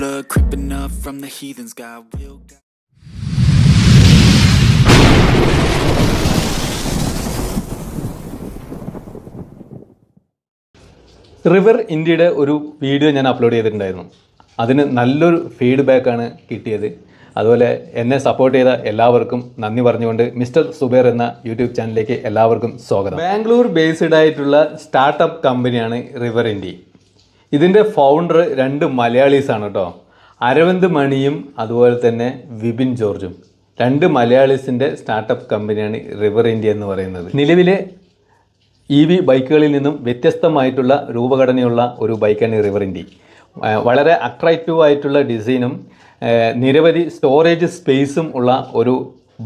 blood creeping up from the heathens. God will. River ഇന്ത്യയുടെ ഒരു video ഞാൻ upload ചെയ്തിട്ടുണ്ടായിരുന്നു അതിന് നല്ലൊരു ഫീഡ്ബാക്കാണ് കിട്ടിയത് അതുപോലെ എന്നെ സപ്പോർട്ട് ചെയ്ത എല്ലാവർക്കും നന്ദി പറഞ്ഞുകൊണ്ട് മിസ്റ്റർ സുബേർ എന്ന യൂട്യൂബ് ചാനലിലേക്ക് എല്ലാവർക്കും സ്വാഗതം ബാംഗ്ലൂർ ബേസ്ഡ് ആയിട്ടുള്ള സ്റ്റാർട്ടപ്പ് കമ്പനിയാണ് റിവർ ഇന്ത്യ ഇതിന്റെ ഫൗണ്ടർ രണ്ട് മലയാളീസാണ് കേട്ടോ അരവിന്ദ് മണിയും അതുപോലെ തന്നെ വിപിൻ ജോർജും. രണ്ട് മലയാളീസിന്റെ സ്റ്റാർട്ടപ്പ് കമ്പനിയാണ് റിവർ ഇന്ത്യ എന്ന് പറയുന്നത്. നിലവിലെ ഇ വി ബൈക്കുകളിൽ നിന്നും വ്യത്യസ്തമായിട്ടുള്ള രൂപഘടനയുള്ള ഒരു ബൈക്കാണ് റിവർ ഇന്ത്യ വളരെ അട്രാക്റ്റീവ് ആയിട്ടുള്ള ഡിസൈനും നിരവധി സ്റ്റോറേജ് സ്പേസും ഉള്ള ഒരു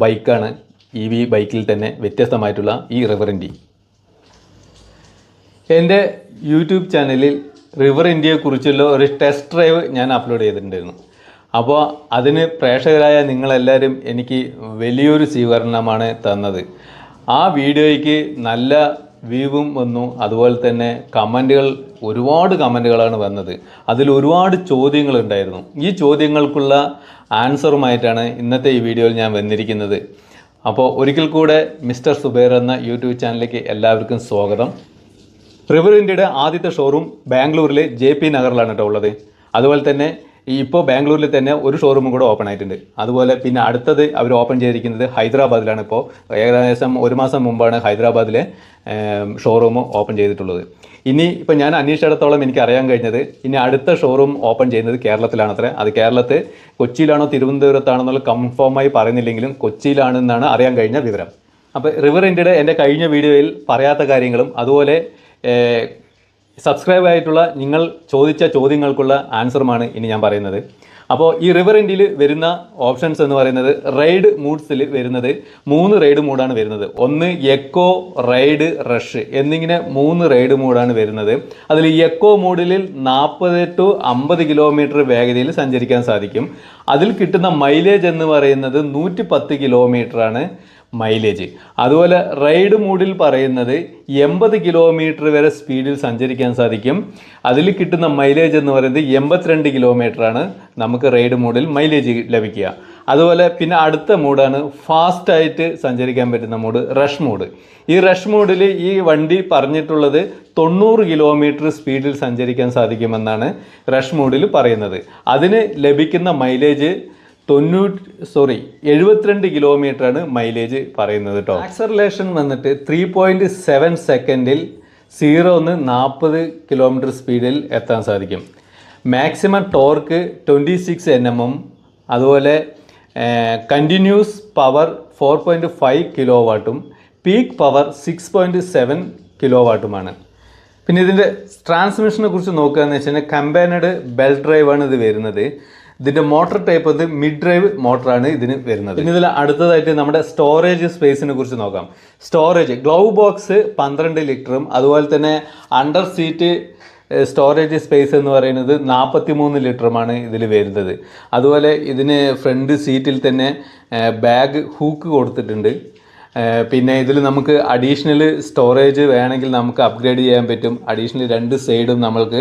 ബൈക്കാണ് ഇ വി ബൈക്കിൽ തന്നെ വ്യത്യസ്തമായിട്ടുള്ള ഈ റിവർ ഇന്ത്യ എന്റെ യൂട്യൂബ് ചാനലിൽ റിവർ ഇന്ത്യയെക്കുറിച്ചുള്ള ഒരു ടെസ്റ്റ് ഡ്രൈവ് ഞാൻ അപ്ലോഡ് ചെയ്തിട്ടുണ്ടായിരുന്നു. അപ്പോൾ അതിന് പ്രേക്ഷകരായ നിങ്ങളെല്ലാവരും എനിക്ക് വലിയൊരു സ്വീകരണമാണ് തന്നത്. ആ വീഡിയോയ്ക്ക് നല്ല വ്യൂവും വന്നു. അതുപോലെ തന്നെ കമന്റുകൾ ഒരുപാട് കമന്റുകളാണ് വന്നത്. അതിൽ ഒരുപാട് ചോദ്യങ്ങളുണ്ടായിരുന്നു ഈ ചോദ്യങ്ങൾക്കുള്ള ആൻസറുമായിട്ടാണ് ഇന്നത്തെ ഈ വീഡിയോയിൽ ഞാൻ വന്നിരിക്കുന്നത്. അപ്പോൾ ഒരിക്കൽ കൂടെ മിസ്റ്റർ സുബൈർ എന്ന യൂട്യൂബ് ചാനലിലേക്ക് എല്ലാവർക്കും സ്വാഗതം. റിവർ ഇന്ത്യയുടെ ആദ്യത്തെ ഷോറൂം ബാംഗ്ലൂരിലെ ജെ പി നഗറിലാണ് കേട്ടോ ഉള്ളത്. അതുപോലെ തന്നെ ഇപ്പോൾ ബാംഗ്ലൂരിൽ തന്നെ ഒരു ഷോറൂമും കൂടെ ഓപ്പൺ ആയിട്ടുണ്ട്. അതുപോലെ പിന്നെ അടുത്തത് അവർ ഓപ്പൺ ചെയ്തിരിക്കുന്നത് ഹൈദരാബാദിലാണ് ഇപ്പോൾ ഏകദേശം ഒരു മാസം മുമ്പാണ് ഹൈദരാബാദിലെ ഷോറൂം ഓപ്പൺ ചെയ്തിട്ടുള്ളത്. ഇനി ഇപ്പോൾ ഞാൻ അന്വേഷിച്ചിടത്തോളം എനിക്ക് അറിയാൻ കഴിഞ്ഞത് ഇനി അടുത്ത ഷോറൂം ഓപ്പൺ ചെയ്യുന്നത് കേരളത്തിലാണത്രേ. അത് കേരളത്തിൽ കൊച്ചിയിലാണോ തിരുവനന്തപുരത്താണോ എന്നുള്ള കൺഫേമായി പറയുന്നില്ലെങ്കിലും കൊച്ചിയിലാണെന്നാണ് അറിയാൻ കഴിഞ്ഞ വിവരം. അപ്പോൾ റിവർ ഇന്ത്യയുടെ എന്റെ കഴിഞ്ഞ വീഡിയോയിൽ പറയാത്ത കാര്യങ്ങളും അതുപോലെ സബ്സ്ക്രൈബ് ആയിട്ടുള്ള നിങ്ങൾ ചോദിച്ച ചോദ്യങ്ങൾക്കുള്ള ആൻസറുമാണ് ഇനി ഞാൻ പറയുന്നത്. അപ്പോൾ ഈ റിവർ എൻഡിൽ വരുന്ന ഓപ്ഷൻസ് എന്ന് പറയുന്നത് റൈഡ് മൂഡ്സിൽ വരുന്നത് മൂന്ന് റൈഡ് മൂഡാണ് വരുന്നത്. ഒന്ന് എക്കോ റൈഡ് റഷ് എന്നിങ്ങനെ മൂന്ന് റൈഡ് മൂഡാണ് വരുന്നത്. അതിൽ എക്കോ മൂഡിൽ നാൽപ്പത് ടു അമ്പത് കിലോമീറ്റർ വേഗതയിൽ സഞ്ചരിക്കാൻ സാധിക്കും. അതിൽ കിട്ടുന്ന മൈലേജ് എന്ന് പറയുന്നത് നൂറ്റി പത്ത് കിലോമീറ്ററാണ് മൈലേജ്. അതുപോലെ റൈഡ് മൂഡിൽ പറയുന്നത് എൺപത് കിലോമീറ്റർ വരെ സ്പീഡിൽ സഞ്ചരിക്കാൻ സാധിക്കും. അതിൽ കിട്ടുന്ന മൈലേജ് എന്ന് പറയുന്നത് എൺപത്തിരണ്ട് കിലോമീറ്ററാണ് നമുക്ക് റൈഡ് മൂഡിൽ മൈലേജ് ലഭിക്കുക. അതുപോലെ പിന്നെ അടുത്ത മൂഡാണ് ഫാസ്റ്റായിട്ട് സഞ്ചരിക്കാൻ പറ്റുന്ന മൂഡ് റഷ് മൂഡ്. ഈ റഷ് മൂഡിൽ ഈ വണ്ടി പറഞ്ഞിട്ടുള്ളത് തൊണ്ണൂറ് കിലോമീറ്റർ സ്പീഡിൽ സഞ്ചരിക്കാൻ സാധിക്കുമെന്നാണ് റഷ് മൂഡിൽ പറയുന്നത്. അതിന് ലഭിക്കുന്ന മൈലേജ് തൊണ്ണൂറ്റി സോറി എഴുപത്തിരണ്ട് കിലോമീറ്റർ ആണ് മൈലേജ് പറയുന്നത് കേട്ടോ ആക്സർലേഷൻ വന്നിട്ട് ത്രീ പോയിന്റ് സെവൻ സെക്കൻഡിൽ സീറോ ഒന്ന് നാൽപ്പത് കിലോമീറ്റർ സ്പീഡിൽ എത്താൻ സാധിക്കും. Maximum torque twenty six N എമ്മും അതുപോലെ continuous power four point five kilo വാട്ടും peak power six point seven kilo വാട്ടുമാണ് പിന്നെ ഇതിന്റെ ട്രാൻസ്മിഷനെ കുറിച്ച് നോക്കുകയെന്ന് വെച്ച് കഴിഞ്ഞാൽ കമ്പാനഡ് ബെൽ ഡ്രൈവാണ് ഇത് വരുന്നത്. ഇതിന്റെ മോട്ടോർ ടൈപ്പ് അത് മിഡ് ഡ്രൈവ് മോട്ടറാണ് ഇതിന് വരുന്നത്. ഇനി ഇതിൽ അടുത്തതായിട്ട് നമ്മുടെ സ്റ്റോറേജ് സ്പേസിനെ കുറിച്ച് നോക്കാം. സ്റ്റോറേജ് ഗ്ലൗ ബോക്സ് പന്ത്രണ്ട് ലിറ്ററും അതുപോലെ തന്നെ അണ്ടർ സീറ്റ് സ്റ്റോറേജ് സ്പേസ് എന്ന് പറയുന്നത് നാൽപ്പത്തി മൂന്ന് ലിറ്ററുമാണ് ഇതിൽ വരുന്നത്. അതുപോലെ ഇതിന് ഫ്രണ്ട് സീറ്റിൽ തന്നെ ബാഗ് ഹൂക്ക് കൊടുത്തിട്ടുണ്ട്. പിന്നെ ഇതിൽ നമുക്ക് അഡീഷണൽ സ്റ്റോറേജ് വേണമെങ്കിൽ നമുക്ക് അപ്ഗ്രേഡ് ചെയ്യാൻ പറ്റും. അഡീഷണൽ രണ്ട് സൈഡും നമ്മൾക്ക്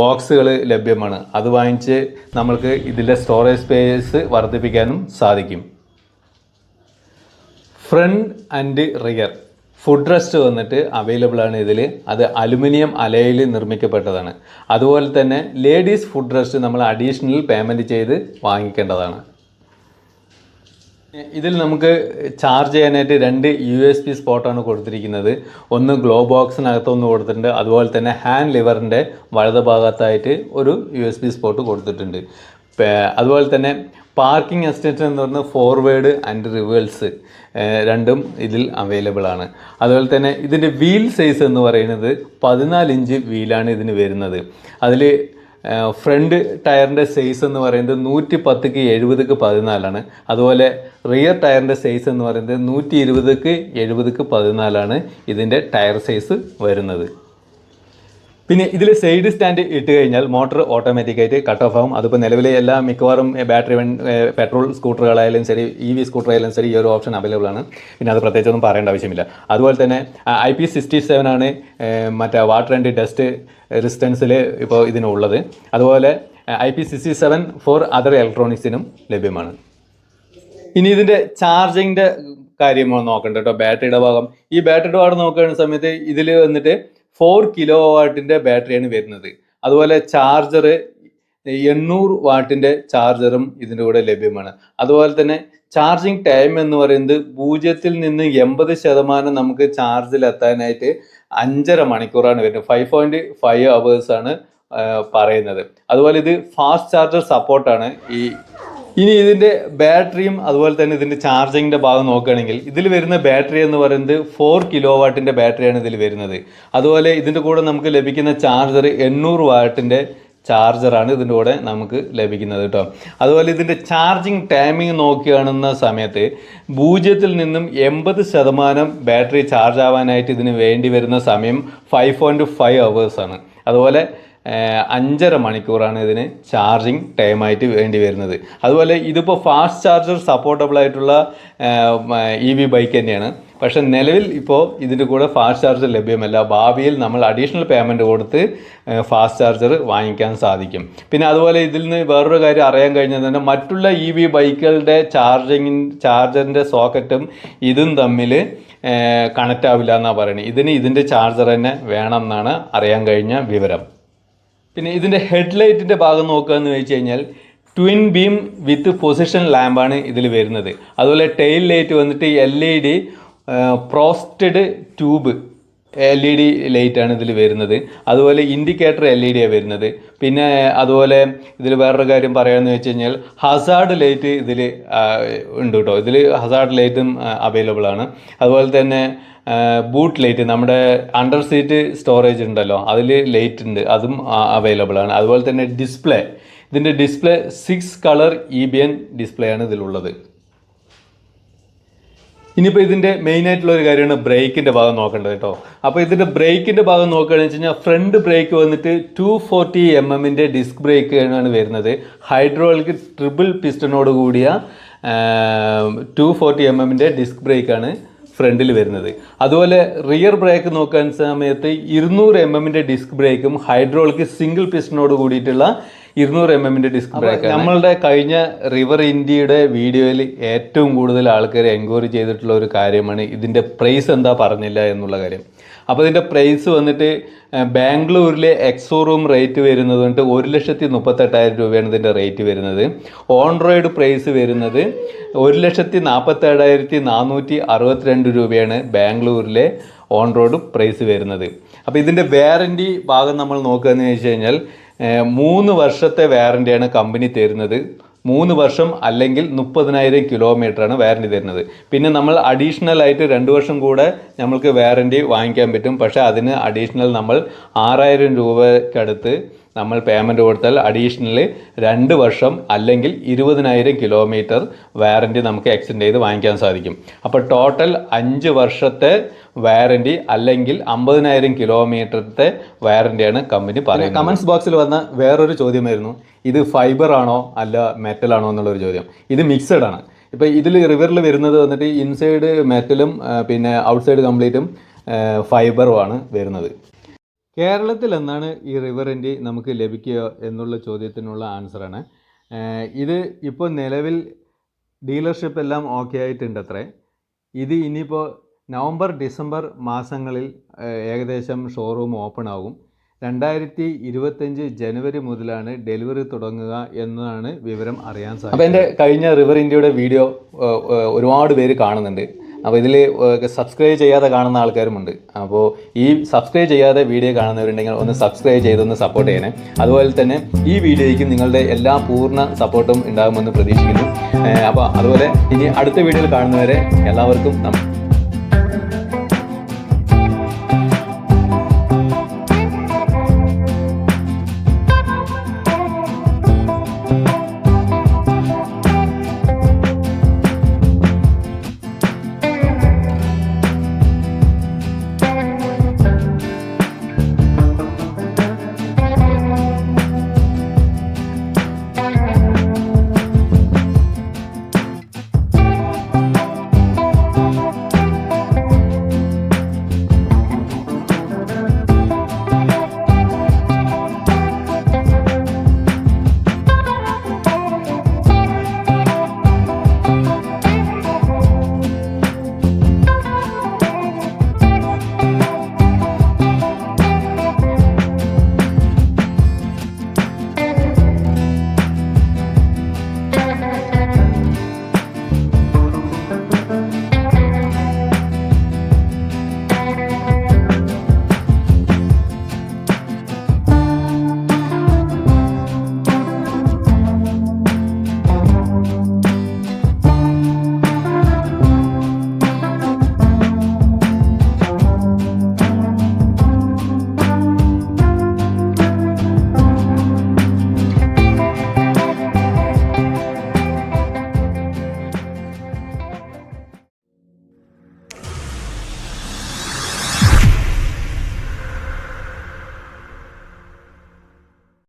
ബോക്സുകൾ ലഭ്യമാണ്. അത് വാങ്ങിച്ച് നമ്മൾക്ക് ഇതിലെ സ്റ്റോറേജ് സ്പേസ് വർദ്ധിപ്പിക്കാനും സാധിക്കും. Front and rear foot rest വന്നിട്ട് അവൈലബിൾ ആണ് ഇതിൽ അത് അലുമിനിയം അലയിൽ നിർമ്മിക്കപ്പെട്ടതാണ്. അതുപോലെ തന്നെ ലേഡീസ് ഫുഡ് റെസ്റ്റ് നമ്മൾ അഡീഷണൽ പേയ്മെന്റ് ചെയ്ത് വാങ്ങിക്കേണ്ടതാണ്. ഇതിൽ നമുക്ക് ചാർജ് ചെയ്യാനായിട്ട് രണ്ട് യു എസ് പി സ്പോട്ടാണ് കൊടുത്തിരിക്കുന്നത്. ഒന്ന് ഗ്ലോ ബോക്സിനകത്ത് ഒന്ന് കൊടുത്തിട്ടുണ്ട്. അതുപോലെ തന്നെ ഹാൻഡ് ലിവറിന്റെ വലത് ഭാഗത്തായിട്ട് ഒരു യു എസ് പി സ്പോട്ട് കൊടുത്തിട്ടുണ്ട്. അതുപോലെ തന്നെ പാർക്കിംഗ് എസ്റ്റേറ്റ് എന്ന് പറഞ്ഞാൽ ഫോർവേഡ് ആൻഡ് റിവേഴ്സ് രണ്ടും ഇതിൽ അവൈലബിൾ ആണ്. അതുപോലെ തന്നെ ഇതിന്റെ വീൽ സൈസ് എന്ന് പറയുന്നത് പതിനാല് ഇഞ്ച് വീലാണ് ഇതിന് വരുന്നത്. അതിൽ ഫ്രണ്ട് ടയറിന്റെ സൈസ് എന്ന് പറയുന്നത് നൂറ്റി പത്തുക്ക് എഴുപതുക്ക് പതിനാലാണ്. അതുപോലെ റിയർ ടയറിന്റെ സൈസ് എന്ന് പറയുന്നത് നൂറ്റി ഇരുപതുക്ക് എഴുപതുക്ക് പതിനാലാണ് ഇതിന്റെ ടയർ സൈസ് വരുന്നത്. പിന്നെ ഇതിൽ സൈഡ് സ്റ്റാൻഡ് ഇട്ട് കഴിഞ്ഞാൽ മോട്ടോർ ഓട്ടോമാറ്റിക്കായിട്ട് കട്ട് ഓഫ് ആവും. അതിപ്പോൾ നിലവിലെ എല്ലാ മിക്കവാറും ബാറ്ററി പെട്രോൾ സ്കൂട്ടറുകളായാലും ശരി ഇ വി സ്കൂട്ടറായാലും ശരി ഈ ഒരു ഓപ്ഷൻ അവൈലബിൾ ആണ്. പിന്നെ അത് പ്രത്യേകിച്ചൊന്നും പറയേണ്ട ആവശ്യമില്ല. അതുപോലെ തന്നെ ഐ പി സിക്സ്റ്റി ഏഹ്, മറ്റേ വാട്ടർ ആൻഡ് ഡസ്റ്റ് റെസിസ്റ്റൻസിൽ ഇപ്പോൾ ഇതിനുള്ളത്. അതുപോലെ I P sixty seven for other ഇലക്ട്രോണിക്സിനും ലഭ്യമാണ്. ഇനി ഇതിന്റെ ചാർജിങ്ങിന്റെ കാര്യം നോക്കണ്ട കേട്ടോ. ബാറ്ററിയുടെ ഭാഗം. ഈ ബാറ്ററിയുടെ ഭാഗം നോക്കുന്ന സമയത്ത് ഇതിൽ വന്നിട്ട് ഫോർ കിലോ വാട്ടിന്റെ ബാറ്ററിയാണ് വരുന്നത്. അതുപോലെ ചാർജർ എണ്ണൂറ് വാട്ടിന്റെ ചാർജറും ഇതിന്റെ കൂടെ ലഭ്യമാണ്. അതുപോലെ തന്നെ ചാർജിങ് ടൈം എന്ന് പറയുന്നത് പൂജ്യത്തിൽ നിന്ന് എൺപത് ശതമാനം നമുക്ക് ചാർജിൽ എത്താനായിട്ട് അഞ്ചര മണിക്കൂറാണ് വരുന്നത്. ഫൈവ് പോയിന്റ് ഫൈവ് അവേഴ്സാണ് പറയുന്നത്. അതുപോലെ ഇത് ഫാസ്റ്റ് ചാർജർ സപ്പോർട്ടാണ് ഈ ഇനി ഇതിന്റെ ബാറ്ററിയും അതുപോലെ തന്നെ ഇതിന്റെ ചാർജിങ്ങിന്റെ ഭാഗം നോക്കുകയാണെങ്കിൽ ഇതിൽ വരുന്ന ബാറ്ററി എന്ന് പറയുന്നത് ഫോർ കിലോ വാട്ടിന്റെ ബാറ്ററിയാണ് ഇതിൽ വരുന്നത്. അതുപോലെ ഇതിന്റെ കൂടെ നമുക്ക് ലഭിക്കുന്ന ചാർജർ എണ്ണൂറ് വാട്ടിന്റെ ചാർജറാണ് ഇതിന്റെ കൂടെ നമുക്ക് ലഭിക്കുന്നത് കേട്ടോ അതുപോലെ ഇതിന്റെ ചാർജിങ് ടൈമിങ് നോക്കുകയാണെന്ന സമയത്ത് പൂജ്യത്തിൽ നിന്നും എൺപത് ശതമാനം ബാറ്ററി ചാർജ് ആവാനായിട്ട് ഇതിന് വേണ്ടി വരുന്ന സമയം ഫൈവ് പോയിന്റ് ഫൈവ് അവേഴ്സാണ് അതുപോലെ അഞ്ചര മണിക്കൂറാണ് ഇതിന് ചാർജിങ് ടൈമായിട്ട് വേണ്ടി വരുന്നത്. അതുപോലെ ഇതിപ്പോൾ ഫാസ്റ്റ് ചാർജർ സപ്പോർട്ടബിൾ ആയിട്ടുള്ള ഇ വി ബൈക്ക് തന്നെയാണ്. പക്ഷേ നിലവിൽ ഇപ്പോൾ ഇതിന്റെ കൂടെ ഫാസ്റ്റ് ചാർജർ ലഭ്യമല്ല. ഭാവിയിൽ നമ്മൾ അഡീഷണൽ പേയ്മെന്റ് കൊടുത്ത് ഫാസ്റ്റ് ചാർജർ വാങ്ങിക്കാൻ സാധിക്കും. പിന്നെ അതുപോലെ ഇതിൽ നിന്ന് വേറൊരു കാര്യം അറിയാൻ കഴിഞ്ഞത് തന്നെ മറ്റുള്ള ഇ വി ബൈക്കുകളുടെ ചാർജിങ് ചാർജറിന്റെ സോക്കറ്റും ഇതും തമ്മിൽ കണക്റ്റ് ആവില്ല എന്നാണ് പറയുന്നത്. ഇതിന് ഇതിന്റെ ചാർജർ തന്നെ വേണം എന്നാണ് അറിയാൻ കഴിഞ്ഞ വിവരം. പിന്നെ ഇതിന്റെ ഹെഡ്ലൈറ്റിന്റെ ഭാഗം നോക്കുക എന്ന് വെച്ച് കഴിഞ്ഞാൽ ട്വിൻ ബീം വിത്ത് പൊസിഷൻ ലാമ്പാണ് ഇതിൽ വരുന്നത്. അതുപോലെ ടെയിൽ ലൈറ്റ് വന്നിട്ട് L E D frosted tube L E D ലൈറ്റാണ് ഇതിൽ വരുന്നത്. അതുപോലെ ഇൻഡിക്കേറ്റർ എൽ ഇ ഡിയാണ് വരുന്നത്. പിന്നെ അതുപോലെ ഇതിൽ വേറൊരു കാര്യം പറയാമെന്ന് വെച്ച് കഴിഞ്ഞാൽ ഹസാർഡ് ലൈറ്റ് ഇതിൽ ഉണ്ട് കേട്ടോ ഇതിൽ ഹസാർഡ് ലൈറ്റും അവൈലബിൾ ആണ്. അതുപോലെ തന്നെ ബൂട്ട് ലൈറ്റ് നമ്മുടെ അണ്ടർ സീറ്റ് സ്റ്റോറേജ് ഉണ്ടല്ലോ. അതിൽ ലൈറ്റ് ഉണ്ട്. അതും അവൈലബിൾ ആണ്. അതുപോലെ തന്നെ ഡിസ്പ്ലേ ഇതിന്റെ display six colour E B N display ആണ് ഇതിലുള്ളത്. ഇനിയിപ്പോൾ ഇതിന്റെ മെയിൻ ആയിട്ടുള്ള ഒരു കാര്യമാണ് ബ്രേക്കിന്റെ ഭാഗം നോക്കേണ്ടത് കേട്ടോ. അപ്പോൾ ഇതിന്റെ ബ്രേക്കിന്റെ ഭാഗം നോക്കുകയാണെന്ന് വെച്ച് കഴിഞ്ഞാൽ ഫ്രണ്ട് ബ്രേക്ക് വന്നിട്ട് ടു ഫോർട്ടി എം എമ്മിന്റെ ഡിസ്ക് ബ്രേക്ക് ആണ് വരുന്നത്. ഹൈഡ്രോളിക് ട്രിപ്പിൾ പിസ്റ്റനോട് കൂടിയ ടു ഫോർട്ടി എം എമ്മിന്റെ ഡിസ്ക് ബ്രേക്കാണ് ഫ്രണ്ടിൽ വരുന്നത്. അതുപോലെ റിയർ ബ്രേക്ക് നോക്കാൻ സമയത്ത് ഇരുന്നൂറ് എം എമ്മിന്റെ ഡിസ്ക് ബ്രേക്കും ഹൈഡ്രോളിക് സിംഗിൾ പിസ്റ്റനോട് കൂടിയിട്ടുള്ള ഇരുന്നൂറ് എം എമ്മിന്റെ ഡിസ്ക് ബ്രേക്ക് നമ്മളുടെ കഴിഞ്ഞ റിവർ ഇന്ത്യയുടെ വീഡിയോയിൽ ഏറ്റവും കൂടുതൽ ആൾക്കാർ എൻക്വയറി ചെയ്തിട്ടുള്ള ഒരു കാര്യമാണ് ഇതിന്റെ പ്രൈസ് എന്താ പറഞ്ഞില്ല എന്നുള്ള കാര്യം. അപ്പോൾ ഇതിന്റെ പ്രൈസ് വന്നിട്ട് ബാംഗ്ലൂരിലെ എക്സോറൂം റേറ്റ് വരുന്നത് വന്നിട്ട് ഒരു ലക്ഷത്തി മുപ്പത്തെട്ടായിരം രൂപയാണ് ഇതിന്റെ റേറ്റ് വരുന്നത്. ഓൺ റോഡ് പ്രൈസ് വരുന്നത് ഒരു ലക്ഷത്തി നാൽപ്പത്തേഴായിരത്തി നാനൂറ്റി അറുപത്തിരണ്ട് രൂപയാണ് ബാംഗ്ലൂരിലെ ഓൺ റോഡ് പ്രൈസ് വരുന്നത്. അപ്പോൾ ഇതിന്റെ വാറന്റി ഭാഗം നമ്മൾ നോക്കുകയെന്ന് വെച്ച് കഴിഞ്ഞാൽ മൂന്ന് വർഷത്തെ വാറന്റിയാണ് കമ്പനി തരുന്നത്. മൂന്ന് വർഷം അല്ലെങ്കിൽ മുപ്പതിനായിരം കിലോമീറ്ററാണ് വാറന്റി തരുന്നത്. പിന്നെ നമ്മൾ അഡീഷണൽ ആയിട്ട് രണ്ട് വർഷം കൂടെ നമ്മൾക്ക് വാറന്റി വാങ്ങിക്കാൻ പറ്റും. പക്ഷേ അതിന് അഡീഷണൽ നമ്മൾ ആറായിരം രൂപക്കടുത്ത് നമ്മൾ പേയ്മെന്റ് കൊടുത്താൽ അഡീഷണൽ രണ്ട് വർഷം അല്ലെങ്കിൽ ഇരുപതിനായിരം കിലോമീറ്റർ വാറന്റി നമുക്ക് എക്സ്റ്റെൻഡ് ചെയ്ത് വാങ്ങിക്കാൻ സാധിക്കും. അപ്പോൾ ടോട്ടൽ അഞ്ച് വർഷത്തെ വാറന്റി അല്ലെങ്കിൽ അമ്പതിനായിരം കിലോമീറ്ററത്തെ വാറന്റിയാണ് കമ്പനി പറയുന്നത്. കമൻസ് ബോക്സിൽ വന്ന വേറൊരു ചോദ്യമായിരുന്നു. ഇത് ഫൈബർ ആണോ അല്ല മെറ്റൽ ആണോ എന്നുള്ളൊരു ചോദ്യം. ഇത് മിക്സഡ് ആണ്. ഇപ്പോൾ ഇതിൽ റിവറിൽ വരുന്നത് വന്നിട്ട് ഇൻസൈഡ് മെറ്റലും പിന്നെ ഔട്ട്സൈഡ് കംപ്ലീറ്റും ഫൈബറുമാണ് വരുന്നത്. കേരളത്തിൽ എന്നാണ് ഈ റിവറിന്റെ നമുക്ക് ലഭിക്കുക എന്നുള്ള ചോദ്യത്തിനുള്ള ആൻസറാണ്. ഇത് ഇപ്പോൾ നിലവിൽ ഡീലർഷിപ്പ് എല്ലാം ഓക്കെ ആയിട്ടുണ്ട് അത്രേ ഇത് ഇനിയിപ്പോൾ നവംബർ ഡിസംബർ മാസങ്ങളിൽ ഏകദേശം ഷോറൂം ഓപ്പൺ ആകും. രണ്ടായിരത്തി ഇരുപത്തഞ്ച് ജനുവരി മുതലാണ് ഡെലിവറി തുടങ്ങുക എന്നതാണ് വിവരം അറിയാൻ സാധിക്കും അപ്പോൾ എന്റെ കഴിഞ്ഞ റിവർ ഇന്ത്യയുടെ വീഡിയോ ഒരുപാട് പേര് കാണുന്നുണ്ട്. അപ്പോൾ ഇതിൽ സബ്സ്ക്രൈബ് ചെയ്യാതെ കാണുന്ന ആൾക്കാരുമുണ്ട്. അപ്പോൾ ഈ സബ്സ്ക്രൈബ് ചെയ്യാതെ വീഡിയോ കാണുന്നവരുണ്ടെങ്കിൽ ഒന്ന് സബ്സ്ക്രൈബ് ചെയ്തൊന്ന് സപ്പോർട്ട് ചെയ്യണേ. അതുപോലെ തന്നെ ഈ വീഡിയോയ്ക്ക് നിങ്ങളുടെ എല്ലാ പൂർണ സപ്പോർട്ടും ഉണ്ടാകുമെന്ന് പ്രതീക്ഷിക്കുന്നു. അപ്പോൾ അതുപോലെ ഇനി അടുത്ത വീഡിയോയിൽ കാണുന്നവരെ എല്ലാവർക്കും നമ